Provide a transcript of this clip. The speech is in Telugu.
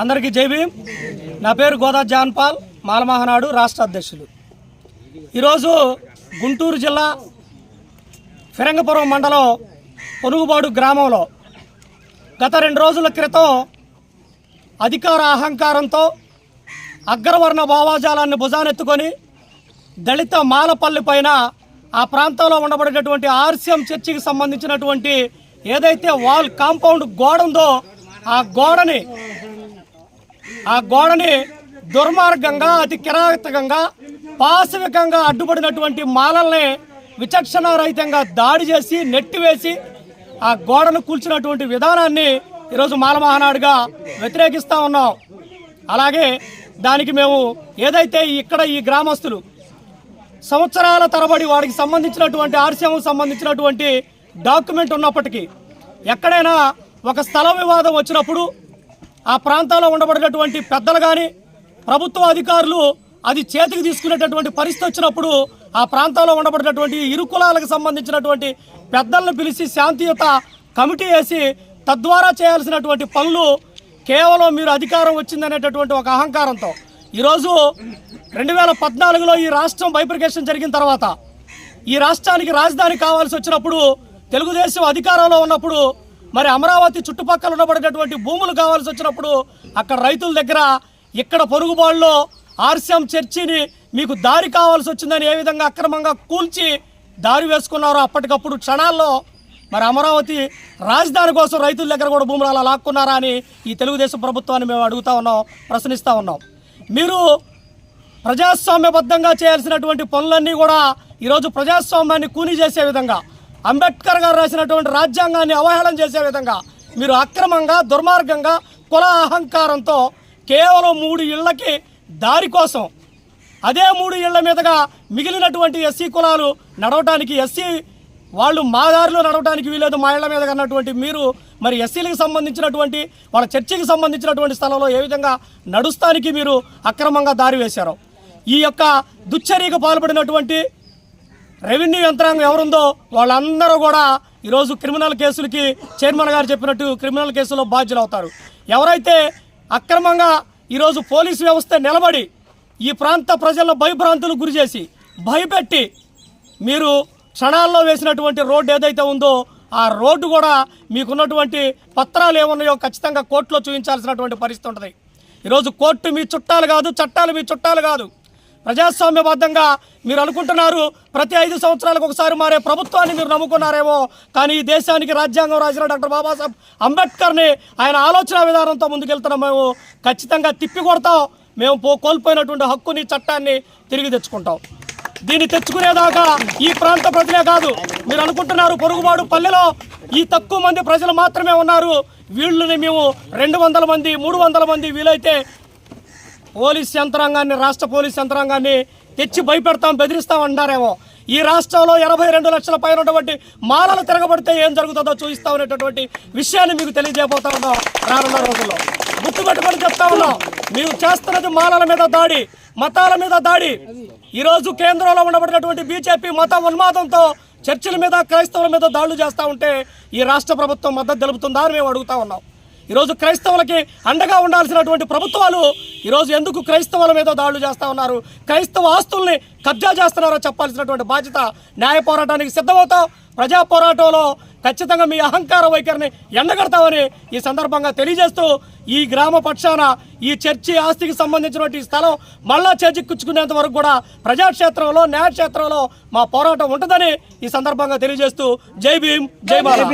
అందరికీ జై భీమ్. నా పేరు గోదా జాన్పాల్ మాలమహనాడు రాష్ట్ర అధ్యక్షులు. ఈరోజు గుంటూరు జిల్లా ఫిరంగపురం మండలం పొనుగుబాడు గ్రామంలో గత రెండు రోజుల క్రితం అధికార అహంకారంతో అగ్రవర్ణ భావాజాలాన్ని భుజానెత్తుకొని దళిత మాలపల్లి పైన ఆ ప్రాంతంలో ఉండబడేటటువంటి ఆర్సిఎం చర్చికి సంబంధించినటువంటి ఏదైతే వాల్ కాంపౌండ్ గోడ ఉందో ఆ గోడని ఆ గోడని దుర్మార్గంగా అతి కిరాతకంగా పాశవికంగా అడ్డుపడినటువంటి మాలల్ని విచక్షణారహితంగా దాడి చేసి నెట్టివేసి ఆ గోడను కూల్చినటువంటి విధానాన్ని ఈరోజు మాల మహానాడుగా వ్యతిరేకిస్తూ ఉన్నాం. అలాగే దానికి మేము ఏదైతే ఇక్కడ ఈ గ్రామస్తులు సంవత్సరాల తరబడి వాడికి సంబంధించినటువంటి ఆర్సీఎం సంబంధించినటువంటి డాక్యుమెంట్ ఉన్నప్పటికీ ఎక్కడైనా ఒక స్థల వివాదం వచ్చినప్పుడు ఆ ప్రాంతాల్లో ఉండబడినటువంటి పెద్దలు కానీ ప్రభుత్వ అధికారులు అది చేతికి తీసుకునేటటువంటి పరిస్థితి వచ్చినప్పుడు ఆ ప్రాంతాల్లో ఉండబడినటువంటి ఇరు కులాలకు సంబంధించినటువంటి పెద్దలను పిలిచి శాంతియుత కమిటీ వేసి తద్వారా చేయాల్సినటువంటి పనులు కేవలం మీరు అధికారం వచ్చిందనేటటువంటి ఒక అహంకారంతో. ఈరోజు రెండు వేల పద్నాలుగులో ఈ రాష్ట్రం బైప్రికేషన్ జరిగిన తర్వాత ఈ రాష్ట్రానికి రాజధాని కావాల్సి వచ్చినప్పుడు తెలుగుదేశం అధికారంలో ఉన్నప్పుడు మరి అమరావతి చుట్టుపక్కల ఉండబడేటటువంటి భూములు కావాల్సి వచ్చినప్పుడు అక్కడ రైతుల దగ్గర ఇక్కడ పొరుగుబాళ్ళలో ఆర్సీఎం చర్చిని మీకు దారి కావాల్సి వచ్చిందని ఏ విధంగా అక్రమంగా కూల్చి దారి వేసుకున్నారో అప్పటికప్పుడు క్షణాల్లో మరి అమరావతి రాజధాని కోసం రైతుల దగ్గర కూడా భూములు అలా లాక్కున్నారా అని ఈ తెలుగుదేశం ప్రభుత్వాన్ని మేము అడుగుతా ఉన్నాం ప్రశ్నిస్తూ ఉన్నాం. మీరు ప్రజాస్వామ్యబద్ధంగా చేయాల్సినటువంటి పనులన్నీ కూడా ఈరోజు ప్రజాస్వామ్యాన్ని కూని చేసే విధంగా అంబేద్కర్ గారు రాసినటువంటి రాజ్యాంగాన్ని అవహేళన చేసే విధంగా మీరు అక్రమంగా దుర్మార్గంగా కుల అహంకారంతో కేవలం మూడు ఇళ్ళకి దారి కోసం అదే మూడు ఇళ్ళ మీదుగా మిగిలినటువంటి ఎస్సీ కులాలు నడవటానికి ఎస్సీ వాళ్ళు మా దారిలో నడవడానికి వీలేదు మా ఇళ్ళ మీద అన్నటువంటి మీరు మరి ఎస్సీలకు సంబంధించినటువంటి వాళ్ళ చర్చికి సంబంధించినటువంటి స్థలంలో ఏ విధంగా నడుస్తానికి మీరు అక్రమంగా దారి వేశారు. ఈ యొక్క దుశ్చర్యకు పాల్పడినటువంటి రెవెన్యూ యంత్రాంగం ఎవరుందో వాళ్ళందరూ కూడా ఈరోజు క్రిమినల్ కేసులకి చైర్మన్ గారు చెప్పినట్టు క్రిమినల్ కేసులో బాధ్యులు అవుతారు ఎవరైతే అక్రమంగా ఈరోజు పోలీసు వ్యవస్థ నిలబడి ఈ ప్రాంత ప్రజలను భయభ్రాంతులు గురి చేసి భయపెట్టి మీరు క్షణాల్లో వేసినటువంటి రోడ్డు ఏదైతే ఉందో ఆ రోడ్డు కూడా మీకున్నటువంటి పత్రాలు ఏమున్నాయో ఖచ్చితంగా కోర్టులో చూపించాల్సినటువంటి పరిస్థితి ఉంటుంది. ఈరోజు కోర్టు మీ చుట్టాలు కాదు చట్టాలు మీ చుట్టాలు కాదు. ప్రజాస్వామ్యబద్ధంగా మీరు అనుకుంటున్నారు ప్రతి ఐదు సంవత్సరాలకు ఒకసారి మారే ప్రభుత్వాన్ని మీరు నమ్ముకున్నారేమో కానీ ఈ దేశానికి రాజ్యాంగం రాసిన డాక్టర్ బాబాసాహెబ్ అంబేద్కర్ని ఆయన ఆలోచన విధానంతో ముందుకెళ్తున్నాం మేము. ఖచ్చితంగా తిప్పి కొడతాం మేము పో కోల్పోయినటువంటి హక్కుని చట్టాన్ని తిరిగి తెచ్చుకుంటాం. దీన్ని తెచ్చుకునేదాకా ఈ ప్రాంత ప్రజలే కాదు. మీరు అనుకుంటున్నారు పొరుగుబాడు పల్లెలో ఈ తక్కువ మంది ప్రజలు మాత్రమే ఉన్నారు. వీళ్ళని మేము రెండు వందల మంది మూడు వందల మంది వీలైతే పోలీస్ యంత్రాంగాన్ని రాష్ట్ర పోలీస్ యంత్రాంగాన్ని తెచ్చి భయపెడతాం బెదిరిస్తాం అంటారేమో. ఈ రాష్ట్రంలో ఎనభై రెండు లక్షల పైన ఉన్నటువంటి మాలలు తిరగబడితే ఏం జరుగుతుందో చూపిస్తాం అనేటటువంటి విషయాన్ని మీకు తెలియజేయబోతా ఉన్నాం రానున్న రోజుల్లో. గుర్తుపెట్టుకొని చెప్తా ఉన్నాం మీరు చేస్తున్నది మాలల మీద దాడి మతాల మీద దాడి. ఈరోజు కేంద్రంలో ఉండబడినటువంటి బీజేపీ మత ఉన్మాదంతో చర్చిల మీద క్రైస్తవుల మీద దాడులు చేస్తూ ఉంటే ఈ రాష్ట్ర ప్రభుత్వం మద్దతు తెలుపుతుందా అని మేము అడుగుతా ఉన్నాం. ఈరోజు క్రైస్తవులకి అండగా ఉండాల్సినటువంటి ప్రభుత్వాలు ఈరోజు ఎందుకు క్రైస్తవుల మీద దాడులు చేస్తూ ఉన్నారు? క్రైస్తవ ఆస్తుల్ని కబ్జా చేస్తున్నారో చెప్పాల్సినటువంటి బాధ్యత న్యాయ పోరాటానికి సిద్ధమవుతాం. ప్రజా పోరాటంలో ఖచ్చితంగా మీ అహంకార వైఖరిని ఎండగడతామని ఈ సందర్భంగా తెలియజేస్తూ ఈ గ్రామ పక్షాన ఈ చర్చి ఆస్తికి సంబంధించినటువంటి ఈ స్థలం మళ్ళా చేజిక్కించుకునేంత వరకు కూడా ప్రజాక్షేత్రంలో న్యాయక్షేత్రంలో మా పోరాటం ఉంటుందని ఈ సందర్భంగా తెలియజేస్తూ జై భీమ్ జై మాలా